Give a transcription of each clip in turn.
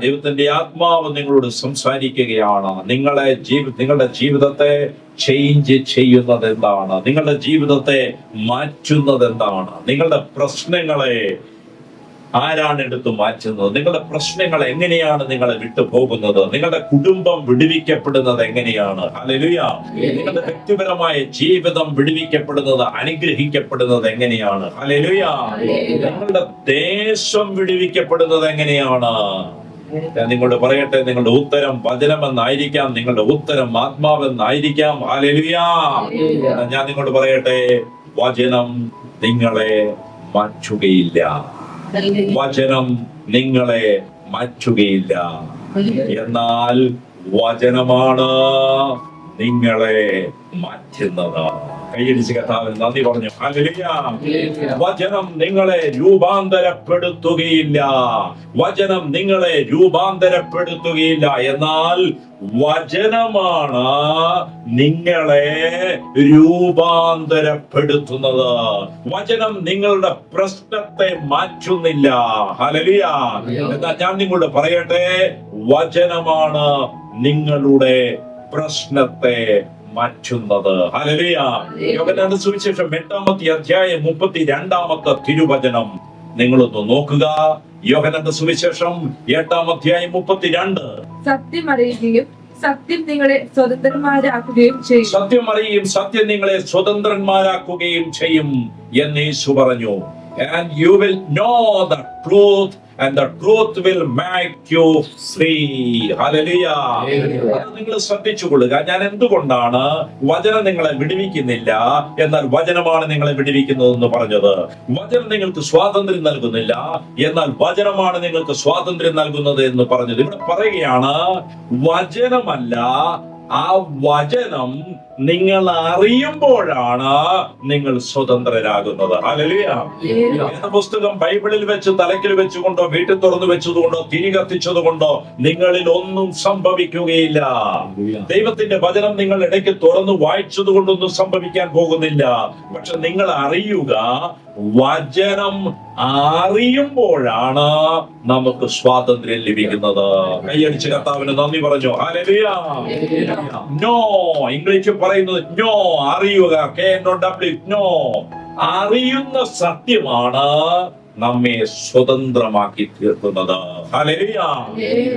ദൈവത്തിന്റെ ആത്മാവ് നിങ്ങളോട് സംസാരിക്കുകയാണ്. നിങ്ങളെ ജീവി നിങ്ങളുടെ ജീവിതത്തെ ചേഞ്ച് ചെയ്യുന്നത് എന്താണ്? നിങ്ങളുടെ ജീവിതത്തെ മാറ്റുന്നത് എന്താണ്? നിങ്ങളുടെ പ്രശ്നങ്ങളെ ആരാണ് എടുത്തു മാറ്റുന്നത്? നിങ്ങളുടെ പ്രശ്നങ്ങൾ എങ്ങനെയാണ് നിങ്ങളെ വിട്ടുപോകുന്നത്? നിങ്ങളുടെ കുടുംബം വിടുവിക്കപ്പെടുന്നത് എങ്ങനെയാണ്? അലലുയ നിങ്ങളുടെ വ്യക്തിപരമായ ജീവിതം വിടുവിക്കപ്പെടുന്നത് അനുഗ്രഹിക്കപ്പെടുന്നത് എങ്ങനെയാണ്? അലലുയ നിങ്ങളുടെ ദേശം വിടുവിക്കപ്പെടുന്നത് എങ്ങനെയാണ്? ഞാൻ നിങ്ങളോട് പറയട്ടെ നിങ്ങളുടെ ഉത്തരം വചനമെന്നായിരിക്കാം നിങ്ങളുടെ ഉത്തരം ആത്മാവെന്നായിരിക്കാം. ഹല്ലേലൂയ ഞാൻ നിങ്ങളോട് പറയട്ടെ വചനം നിങ്ങളെ മാറ്റുകയില്ല. വചനം നിങ്ങളെ മാറ്റുകയില്ല. എന്നാൽ വചനമാണ് നിങ്ങളെ മാറ്റുന്നത്. കൈയടിച്ച് കഥാവിന് നന്ദി പറഞ്ഞു. വചനം നിങ്ങളെ രൂപാന്തരപ്പെടുത്തുകയില്ല. വചനം നിങ്ങളെ രൂപാന്തരപ്പെടുത്തുകയില്ല. എന്നാൽ വചനമാണ് നിങ്ങളെ രൂപാന്തരപ്പെടുത്തുന്നത്. വചനം നിങ്ങളുടെ പ്രശ്നത്തെ മാറ്റുന്നില്ല. ഹലലിയ എന്നാ ഞാൻ നിങ്ങളോട് പറയട്ടെ വചനമാണ് നിങ്ങളുടെ പ്രശ്നത്തെ മാറ്റുന്നത്. ഹലലിയ യോഗനാന്റെ സുവിശേഷം എട്ടാമത്തെ അധ്യായം മുപ്പത്തി രണ്ടാമത്തെ തിരുവചനം. നിങ്ങളൊന്ന് നോക്കുക. യോഗനന്റെ സുവിശേഷം എട്ടാം അധ്യായം മുപ്പത്തിരണ്ട്. സത്യം അറിയുകയും സത്യം നിങ്ങളെ സ്വതന്ത്രന്മാരാക്കുകയും ചെയ്യും. സത്യം അറിയുകയും സത്യം നിങ്ങളെ സ്വതന്ത്രന്മാരാക്കുകയും ചെയ്യും എന്ന് യേശു പറഞ്ഞു. And you will know the truth and the truth will make you free hallelujah അത് നിങ്ങൾ ശ്രദ്ധിച്ചുകൊള്ളുക. ഞാൻ എന്തുകൊണ്ടാണ് വചനം നിങ്ങളെ വിടുവിക്കുന്നില്ല? എന്നാൽ വചനമാണ് നിങ്ങളെ വിടുവിക്കുന്നതെന്ന് പറഞ്ഞത്. വചനം നിങ്ങൾക്ക് സ്വാതന്ത്ര്യം നൽകുന്നില്ല. എന്നാൽ വചനമാണ് നിങ്ങൾക്ക് സ്വാതന്ത്ര്യം നൽകുന്നത് എന്ന് പറഞ്ഞത്. ഇവിടെ പറയുകയാണ് വചനമല്ല ആ വചനം നിങ്ങൾ അറിയുമ്പോഴാണ് നിങ്ങൾ സ്വതന്ത്രരാകുന്നത്. ഹല്ലേലൂയ. പുസ്തകം ബൈബിളിൽ വെച്ച് തലക്കിൽ വെച്ചുകൊണ്ടോ വീട്ടിൽ തുറന്നു വെച്ചതുകൊണ്ടോ തിരി കത്തിച്ചതുകൊണ്ടോ നിങ്ങളിൽ ഒന്നും സംഭവിക്കുകയില്ല. ദൈവത്തിന്റെ വചനം നിങ്ങൾ ഇടയ്ക്ക് തുറന്നു വായിച്ചത് കൊണ്ടൊന്നും സംഭവിക്കാൻ പോകുന്നില്ല. പക്ഷെ നിങ്ങൾ അറിയുക വചനം അറിയുമ്പോഴാണ് നമുക്ക് സ്വാതന്ത്ര്യം ലഭിക്കുന്നത്. കൈയടിച്ച് കർത്താവിന് നന്ദി പറഞ്ഞു. നോ ഇംഗ്ലീഷിൽ പറയുന്നത് നോ അറിയുക. കെ ഡബ്ല്യു നോ അറിയുന്ന സത്യമാണ്. നമ്മെ സ്വതന്ത്രമാക്കി തീർക്കുന്നത്.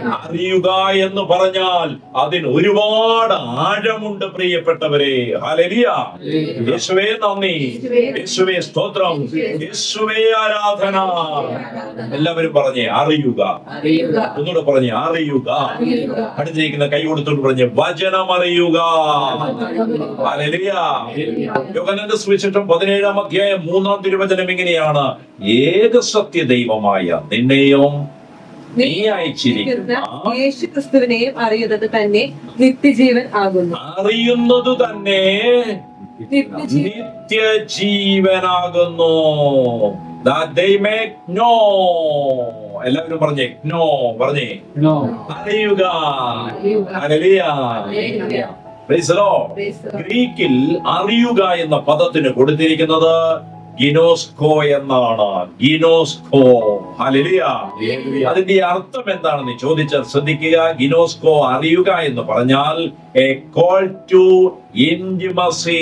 അറിയുക എന്ന് പറഞ്ഞാൽ അതിന് ഒരുപാട് ആഴമുണ്ട് പ്രിയപ്പെട്ടവരെ. ഹലരിയ യേശുവേ നന്ദി. യേശുവേ സ്തോത്രം. യേശുവേ ആരാധന. എല്ലാവരും പറഞ്ഞേ അറിയുക. ഒന്നുകൂടെ പറഞ്ഞേ അറിയുക. അടുത്തിരിക്കുന്ന കൈ കൊടുത്തോണ്ട് പറഞ്ഞ് വചനം അറിയുക. ഹലരിയ യോഹന്നാന്റെ സുവിശേഷം പതിനേഴാം അധ്യായം മൂന്നാം തിരുവചനം ഇങ്ങനെയാണ്. ഏക സത്യ ദൈവമായ നിന്നെയും നീ അയച്ചിരിക്കുന്ന യേശു ക്രിസ്തുവിനെയും അറിയുന്നത് തന്നെ നിത്യജീവൻ ആകുന്നു. അറിയുന്നത് തന്നെ നിത്യജീവൻ. നിത്യജീവനാകുന്നു. എല്ലാവരും പറഞ്ഞേ നോ പറഞ്ഞേ. അറിയുക. ഗ്രീക്കിൽ അറിയുക എന്ന പദത്തിന് കൊടുത്തിരിക്കുന്നത് ഗിനോസ്കോ എന്നാണ്. ഗിനോസ്കോ. ഹല്ലേലൂയ. അതിന്റെ അർത്ഥം എന്താണെന്ന് ചോദിച്ചാൽ ശ്രദ്ധിക്കുക ഗിനോസ്കോ അറിയുക എന്ന് പറഞ്ഞാൽ a call to intimacy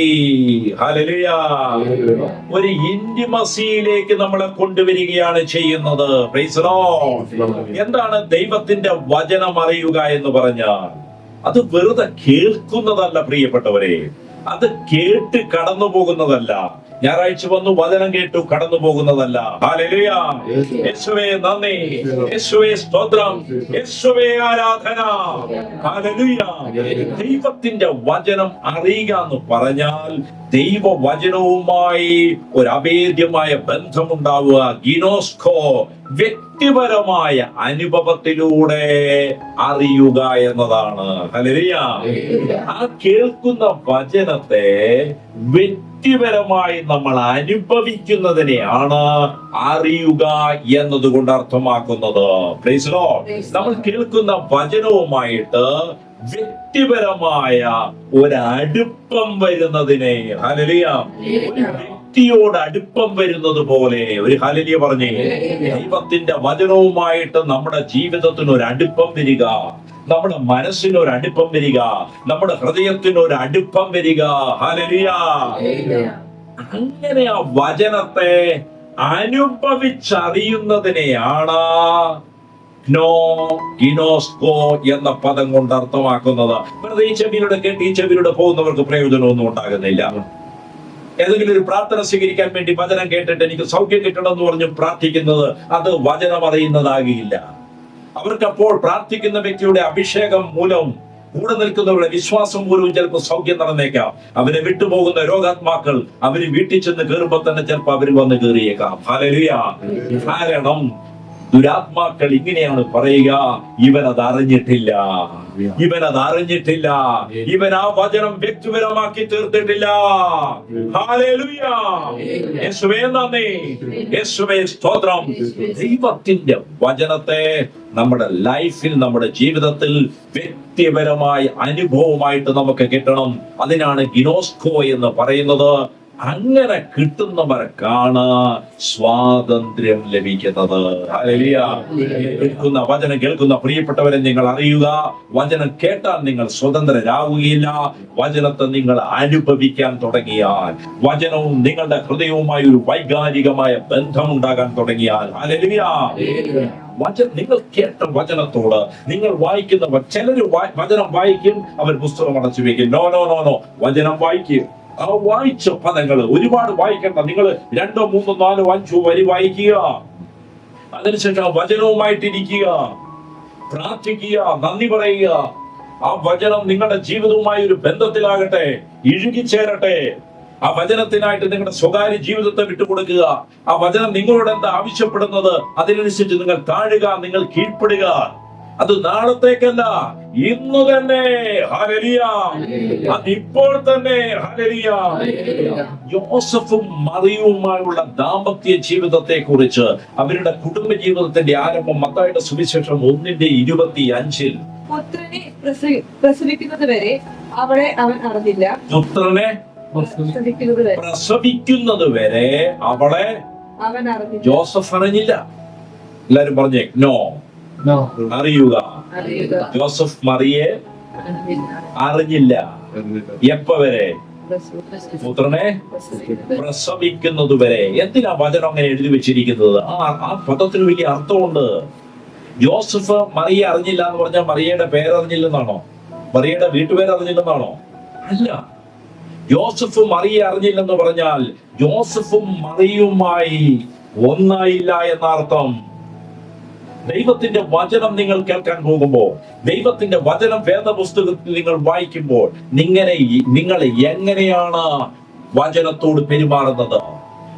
hallelujah. ഒരു ഇന്റിമസിയിലേക്ക് നമ്മളെ കൊണ്ടുവരികയാണ് ചെയ്യുന്നത്. എന്താണ് ദൈവത്തിന്റെ വചനം അറിയുക എന്ന് പറഞ്ഞാൽ? അത് വെറുതെ കേൾക്കുന്നതല്ല പ്രിയപ്പെട്ടവരെ. അത് കേട്ട് കടന്നു പോകുന്നതല്ല ഞായറാഴ്ച വന്നു വചനം കേട്ടു കടന്നു പോകുന്നതല്ല. യേശുവേ. നന്ദി. യേശുവേ സ്തോത്രം. യേശുവേ ആരാധന. ദൈവത്തിന്റെ വചനം അറിയുക എന്ന് പറഞ്ഞാൽ ദൈവവചനവുമായി ഒരു അഭേദ്യമായ ബന്ധമുണ്ടാവുക. ഗിനോസ്കോ വ്യക്തിപരമായ അനുഭവത്തിലൂടെ അറിയുക എന്നതാണ്. ആ കേൾക്കുന്ന വചനത്തെ വ്യക്തിപരമായി നമ്മൾ അനുഭവിക്കുന്നതിനെയാണ് അറിയുക എന്നതുകൊണ്ട് അർത്ഥമാക്കുന്നത്. നമ്മൾ കേൾക്കുന്ന വചനവുമായിട്ട് വ്യക്തിപരമായ ഒരടുപ്പം വരുന്നതിനെ ഹലലിയ ഒരു വ്യക്തിയോട് അടുപ്പം വരുന്നത് പോലെ ഒരു ഹലലിയ പറഞ്ഞേ ദൈവത്തിന്റെ വചനവുമായിട്ട് നമ്മുടെ ജീവിതത്തിന് ഒരു അടുപ്പം വരിക. നമ്മുടെ മനസ്സിന് ഒരു അടുപ്പം വരിക. നമ്മുടെ ഹൃദയത്തിന് ഒരു അടുപ്പം വരിക. ഹലരിയ അങ്ങനെ ആ വചനത്തെ അനുഭവിച്ചറിയുന്നതിനെയാണ് നോ ഗിനോസ്കോ എന്ന പദം കൊണ്ട് അർത്ഥമാക്കുന്നത്. വെറുതെ ഈ ചെവിയിലൂടെ കേട്ട് ഈ ചെവിയിലൂടെ പോകുന്നവർക്ക് പ്രയോജനമൊന്നും ഉണ്ടാകുന്നില്ല. ഏതെങ്കിലും ഒരു പ്രാർത്ഥന സ്വീകരിക്കാൻ വേണ്ടി വചനം കേട്ടിട്ട് എനിക്ക് സൗഖ്യം കിട്ടണം എന്ന് പറഞ്ഞ് പ്രാർത്ഥിക്കുന്നത് അത് വചനം അറിയുന്നതാകില്ല. അവർക്ക് അപ്പോൾ പ്രാർത്ഥിക്കുന്ന വ്യക്തിയുടെ അഭിഷേകം മൂലവും കൂടെ നിൽക്കുന്നവരുടെ വിശ്വാസം മൂലവും ചിലപ്പോൾ സൗഖ്യം നടന്നേക്കാം. അവരെ വിട്ടുപോകുന്ന രോഗാത്മാക്കൾ അവർ വീട്ടിൽ ചെന്ന് കയറുമ്പോൾ തന്നെ ചിലപ്പോൾ അവർ വന്ന് കയറിയേക്കാം. കാരണം ദുരാത്മാക്കൾ ഇങ്ങനെയാണ് പറയുക ഇവൻ അത് അറിഞ്ഞിട്ടില്ല ഇവൻ അത് അറിഞ്ഞിട്ടില്ല ഇവൻ ആ വചനം വ്യക്തിപരമാക്കി തീർത്തിട്ടില്ല. സ്തോത്രം. ദൈവത്തിന്റെ വചനത്തെ നമ്മുടെ ലൈഫിൽ നമ്മുടെ ജീവിതത്തിൽ വ്യക്തിപരമായ അനുഭവമായിട്ട് നമുക്ക് കിട്ടണം. അതിനാണ് ഗിനോസ്കോ എന്ന് പറയുന്നത്. അങ്ങനെ കിട്ടുന്നവർക്കാണ് സ്വാതന്ത്ര്യം ലഭിക്കുന്നത്. കേൾക്കുന്ന വചനം കേൾക്കുന്ന പ്രിയപ്പെട്ടവരെ നിങ്ങൾ അറിയുക. വചനം കേട്ടാൽ നിങ്ങൾ സ്വതന്ത്രരാകുകയില്ല വചനത്തെ നിങ്ങൾ അനുഭവിക്കാൻ തുടങ്ങിയാൽ വചനവും നിങ്ങളുടെ ഹൃദയവുമായി ഒരു വൈകാരികമായ ബന്ധം ഉണ്ടാകാൻ തുടങ്ങിയാൽ. വചനം നിങ്ങൾ കേട്ട വചനത്തോട് നിങ്ങൾ വായിക്കുന്ന ചിലര് വചനം വായിക്കും അവർ പുസ്തകം അടച്ചു വെക്കും നോ നോ നോ നോ. വചനം വായിക്കും. വായിച്ച പദങ്ങൾ ഒരുപാട് വായിക്കണ്ട. നിങ്ങൾ രണ്ടോ മൂന്നോ നാലോ അഞ്ചോ വരി വായിക്കുക. അതിനുശേഷം ആ വചനവുമായിട്ടിരിക്കുക. പ്രാർത്ഥിക്കുക നന്ദി പറയുക. ആ വചനം നിങ്ങളുടെ ജീവിതവുമായി ഒരു ബന്ധത്തിലാകട്ടെ ഇഴുകിച്ചേരട്ടെ. ആ വചനത്തിനായിട്ട് നിങ്ങളുടെ സ്വകാര്യ ജീവിതത്തെ വിട്ടുകൊടുക്കുക. ആ വചനം നിങ്ങളോട് എന്താ ആവശ്യപ്പെടുന്നത് അതിനനുസരിച്ച് നിങ്ങൾ താഴുക നിങ്ങൾ കീഴ്പ്പെടുക. അത് നാളത്തേക്കല്ല ഇന്ന് തന്നെ. ഹല്ലേലൂയ. അത് ഇപ്പോൾ തന്നെ. ഹല്ലേലൂയ. യോസഫും മറിയുമായുള്ള ദാമ്പത്യ ജീവിതത്തെ കുറിച്ച് അവരുടെ കുടുംബ ജീവിതത്തിന്റെ ആരംഭം മത്തായുടെ സുവിശേഷം ഒന്നിന്റെ ഇരുപത്തി അഞ്ചിൽ പുത്രനെ പ്രസവി- പ്രസവിക്കുന്നത് വരെ അവളെ അവൻ അറിഞ്ഞില്ല. പുത്രനെ പ്രസവിക്കുന്നത് വരെ അവളെ ജോസഫ് അറിഞ്ഞില്ല. എല്ലാരും പറഞ്ഞേ നോ. അറിയുക. ജോസഫ് മറിയെ അറിഞ്ഞില്ല. അറിഞ്ഞില്ല. എപ്പ വരെ? പുത്രനെ പ്രസവിക്കുന്നത് വരെ. എന്തിനാ വചനം അങ്ങനെ എഴുതി വെച്ചിരിക്കുന്നത്? ആ ആ പദത്തിന് വലിയ അർത്ഥമുണ്ട്. ജോസഫ് മറിയെ അറിഞ്ഞില്ല എന്ന് പറഞ്ഞാൽ മറിയയുടെ പേരറിഞ്ഞില്ലെന്നാണോ? മറിയയുടെ വീട്ടുപേരറിഞ്ഞില്ലെന്നാണോ? അല്ല. ജോസഫ് മറിയെ അറിഞ്ഞില്ലെന്ന് പറഞ്ഞാൽ ജോസഫും മറിയുമായി ഒന്നായില്ല എന്ന അർത്ഥം ദൈവത്തിന്റെ വചനം നിങ്ങൾ കേൾക്കാൻ പോകുമ്പോൾ ദൈവത്തിന്റെ വചനം വേദപുസ്തകത്തിൽ നിങ്ങൾ വായിക്കുമ്പോൾ നിങ്ങനെ നിങ്ങൾ എങ്ങനെയാണ് വചനത്തോട് പെരുമാറുന്നത്?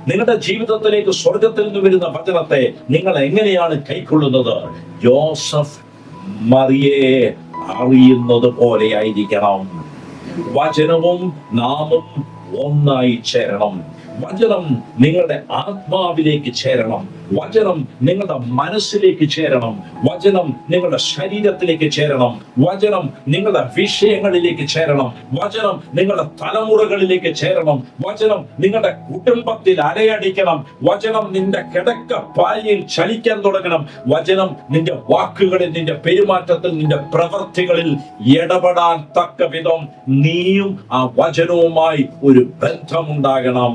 നിങ്ങളുടെ ജീവിതത്തിലേക്ക് സ്വർഗത്തിൽ നിന്ന് വരുന്ന വചനത്തെ നിങ്ങൾ എങ്ങനെയാണ് കൈക്കൊള്ളുന്നത്? ജോസഫ് മറിയെ അറിയുന്നത് പോലെ ആയിരിക്കണം. വചനവും നാമും ഒന്നായി ചേരണം. വചനം നിങ്ങളുടെ ആത്മാവിലേക്ക് ചേരണം. വചനം നിങ്ങളുടെ മനസ്സിലേക്ക് ചേരണം. വചനം നിങ്ങളുടെ ശരീരത്തിലേക്ക് ചേരണം. വചനം നിങ്ങളുടെ വിഷയങ്ങളിലേക്ക് ചേരണം. വചനം നിങ്ങളുടെ തലമുറകളിലേക്ക് ചേരണം. വചനം നിങ്ങളുടെ കുടുംബത്തിൽ അലയടിക്കണം. വചനം നിന്റെ കിടക്ക പായയിൽ ചലിക്കാൻ തുടങ്ങണം. വചനം നിന്റെ വാക്കുകളിൽ നിന്റെ പെരുമാറ്റത്തിൽ നിന്റെ പ്രവൃത്തികളിൽ ഇടപെടാൻ തക്ക വിധം നീയും ആ വചനവുമായി ഒരു ബന്ധമുണ്ടാകണം.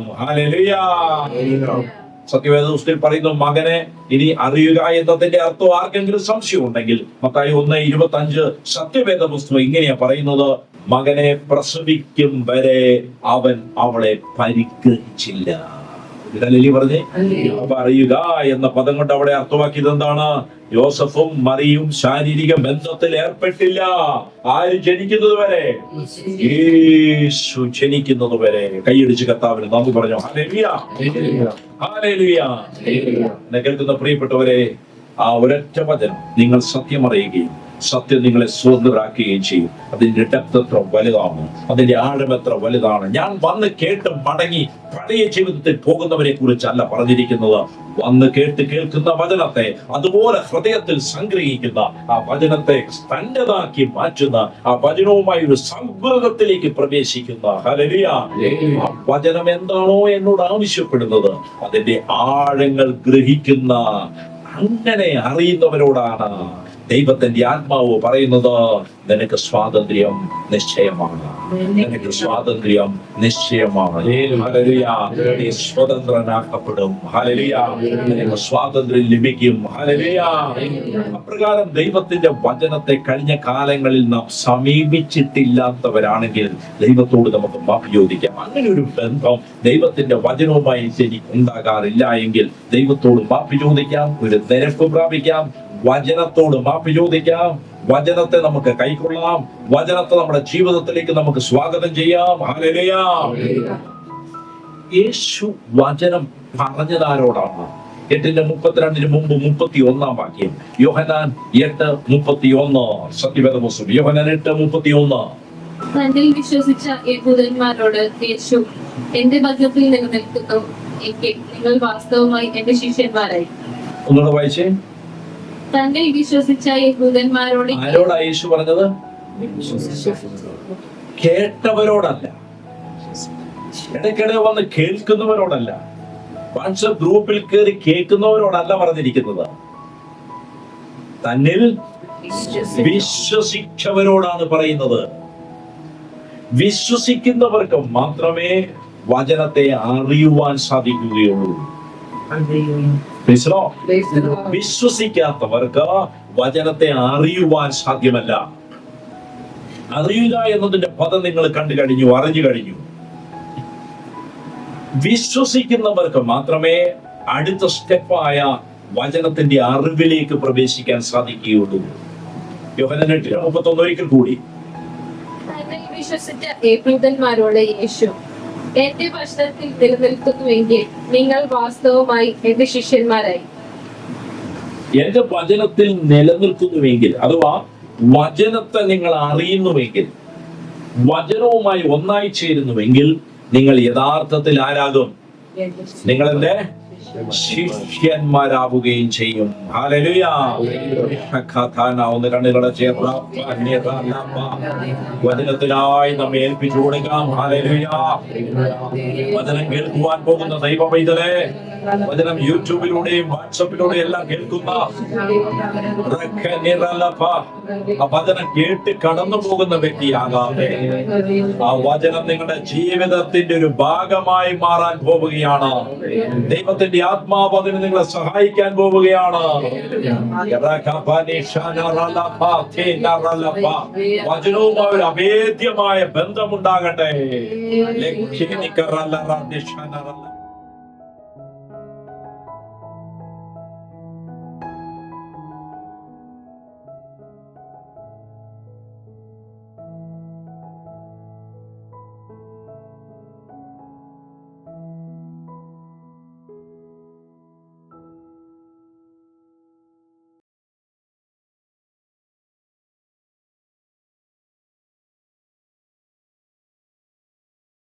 ഹല്ലേലൂയ സത്യവേദപുസ്തകത്തിൽ പറയുന്നു മകനെ ഇനി അറിയുക എന്നതിന്റെ അർത്ഥം ആർക്കെങ്കിലും സംശയം ഉണ്ടെങ്കിൽ മത്തായി ഒന്ന് ഇരുപത്തി അഞ്ച് സത്യവേദ പുസ്തകം ഇങ്ങനെയാ പറയുന്നത് മകനെ പ്രസവിക്കും വരെ അവൻ അവളെ പരിഗ്രഹിച്ചില്ല. പറഞ്ഞേ അപ്പൊ അറിയുക എന്ന പദം കൊണ്ട് അവിടെ അർത്ഥമാക്കിയത് എന്താണ്? യോസഫും മറിയും ശാരീരിക ബന്ധത്തിൽ ഏർപ്പെട്ടില്ല. ആര് ജനിക്കുന്നത് വരെ? യേശു ജനിക്കുന്നത് വരെ. കൈയടിച്ച് കർത്താവിന് നന്ദി പറഞ്ഞു. കേൾക്കുന്ന പ്രിയപ്പെട്ടവരെ ആ ഒരൊറ്റ വചനം നിങ്ങൾ സത്യം അറിയുകയും സത്യം നിങ്ങളെ സ്വതന്ത്രരാക്കുകയും ചെയ്യും. അതിന്റെ ഡെപ്ത് എത്ര വലുതാണ്? അതിന്റെ ആഴം എത്ര വലുതാണ്? ഞാൻ വന്ന് കേട്ട് മടങ്ങി പഴയ ജീവിതത്തിൽ പോകുന്നവരെ കുറിച്ചല്ല പറഞ്ഞിരിക്കുന്നത്. വന്ന് കേട്ട് കേൾക്കുന്ന വചനത്തെ അതുപോലെ ഹൃദയത്തിൽ സംഗ്രഹിക്കുന്ന ആ വചനത്തെ തന്റേതാക്കി മാറ്റുന്ന ആ വചനവുമായി ഒരു സംഗ്രഹത്തിലേക്ക് പ്രവേശിക്കുന്ന ഹല്ലേലൂയ. ആ വചനം എന്താണോ എന്നോട് ആവശ്യപ്പെടുന്നത്. അതിന്റെ ആഴങ്ങൾ ഗ്രഹിക്കുന്ന അങ്ങനെ അറിയുന്നവരോടാണ് ദൈവത്തിന്റെ ആത്മാവ് പറയുന്നത്. നിനക്ക് സ്വാതന്ത്ര്യം നിശ്ചയമാണ്. നിനക്ക് സ്വാതന്ത്ര്യം നിശ്ചയമാണ്. നീ സ്വതന്ത്രനാക്കപ്പെടും. നിനക്ക് സ്വാതന്ത്ര്യം ലഭിക്കും. അപ്രകാരം ദൈവത്തിന്റെ വചനത്തെ കഴിഞ്ഞ കാലങ്ങളിൽ നാം സമീപിച്ചിട്ടില്ലാത്തവരാണെങ്കിൽ ദൈവത്തോട് നമുക്ക് മാപ്പ് ചോദിക്കാം. അങ്ങനെ ഒരു ബന്ധം ദൈവത്തിന്റെ വചനവുമായി ശരി ഉണ്ടാകാറില്ല എങ്കിൽ ദൈവത്തോട് മാപ്പ് ചോദിക്കാം. ഒരു നിരപ്പ് പ്രാപിക്കാം. വചനത്തോട് മാപ്പ് ചോദിക്കാം. വചനത്തെ നമുക്ക് കൈക്കൊള്ളാം. വചനത്തെ നമ്മുടെ ജീവിതത്തിലേക്ക് നമുക്ക് സ്വാഗതം ചെയ്യാം. ഹല്ലേലൂയ. യേശു വചനം പറഞ്ഞതാരോടാണ്? എട്ടിന്റെ മുപ്പത്തിരണ്ടിന് മുമ്പ് മുപ്പത്തി ഒന്നാം വാക്യം. യോഹനാൻ എട്ട് മുപ്പത്തി ഒന്ന് സത്യവേദ പുസ്തകം യോഹനാൻ എട്ട് മുപ്പത്തി ഒന്ന് തന്നിൽ വിശ്വസിച്ച യഹൂദന്മാരോട് യേശു എന്റെ ഭദ്രത്തിൽ നിലനിൽക്കുന്നു. എങ്കിൽ നിങ്ങൾ വാസ്തവമായി എന്റെ ശിഷ്യന്മാരായി. ഒന്നുകൂടെ വായിച്ചേ. തന്നിൽ വിശ്വസിച്ച യഹൂദന്മാരോട് ആരോടാ യേശു പറഞ്ഞത്? കേട്ടവരോടല്ല. ഇടയ്ക്കിടെ വന്ന് കേൾക്കുന്നവരോടല്ല. വാട്സപ്പ് ഗ്രൂപ്പിൽ കയറി കേൾക്കുന്നവരോടല്ല പറഞ്ഞിരിക്കുന്നത്. തന്നിൽ വിശ്വസിച്ചവരോടാണ് പറയുന്നത്. വിശ്വസിക്കുന്നവർക്ക് മാത്രമേ വചനത്തെ അറിയുവാൻ സാധിക്കുകയുള്ളൂ. വിശ്വസിക്കാത്തവർക്ക് വചനത്തെ അറിയുവാൻ സാധ്യമല്ല. അറിയുക എന്നതിന്റെ പദം നിങ്ങൾ കണ്ടു കഴിഞ്ഞു അറിഞ്ഞു കഴിഞ്ഞു. വിശ്വസിക്കുന്നവർക്ക് മാത്രമേ അടുത്ത സ്റ്റെപ്പായ വചനത്തിന്റെ അറിവിലേക്ക് പ്രവേശിക്കാൻ സാധിക്കുകയുള്ളൂ. യോഹനൻ എട്ടിന് മുപ്പത്തൊന്ന് ഒരിക്കൽ കൂടി. വിശ്വസിച്ച യേശു എന്റെ ഭക്ഷണത്തിൽ നിലനിൽക്കുന്നുവെങ്കിൽ നിങ്ങൾ വാസ്തവമായി എന്റെ ശിഷ്യന്മാരായി. എന്റെ വചനത്തിൽ നിലനിൽക്കുന്നുവെങ്കിൽ അഥവാ വചനത്തെ നിങ്ങൾ അറിയുന്നുവെങ്കിൽ വചനവുമായി ഒന്നായി ചേരുന്നുവെങ്കിൽ നിങ്ങൾ യഥാർത്ഥത്തിൽ ആരാകും? നിങ്ങൾ എന്റെ ശിഷ്യന്മാരാവുകയും ചെയ്യും. ഒന്ന് കണ്ണുകളെ ചേർത്ത വചനത്തിനായി നമ്മെ ഏൽപ്പിച്ചു കൊടുക്കാം. വചനം കേൾക്കുവാൻ പോകുന്ന ദൈവ പൈതലെ വചനം യൂട്യൂബിലൂടെയും വാട്സപ്പിലൂടെയും എല്ലാം കേൾക്കുന്ന വചനം കേട്ട് കടന്നു പോകുന്ന വ്യക്തിയാകാതെ ആ വചനം നിങ്ങളുടെ ജീവിതത്തിന്റെ ഒരു ഭാഗമായി മാറാൻ പോവുകയാണ്. ദൈവത്തിന്റെ ആത്മാവ് അതിന് നിങ്ങളെ സഹായിക്കാൻ പോവുകയാണ്. വചനവുമായി ഒരു അഭേദ്യമായ ബന്ധമുണ്ടാകട്ടെ.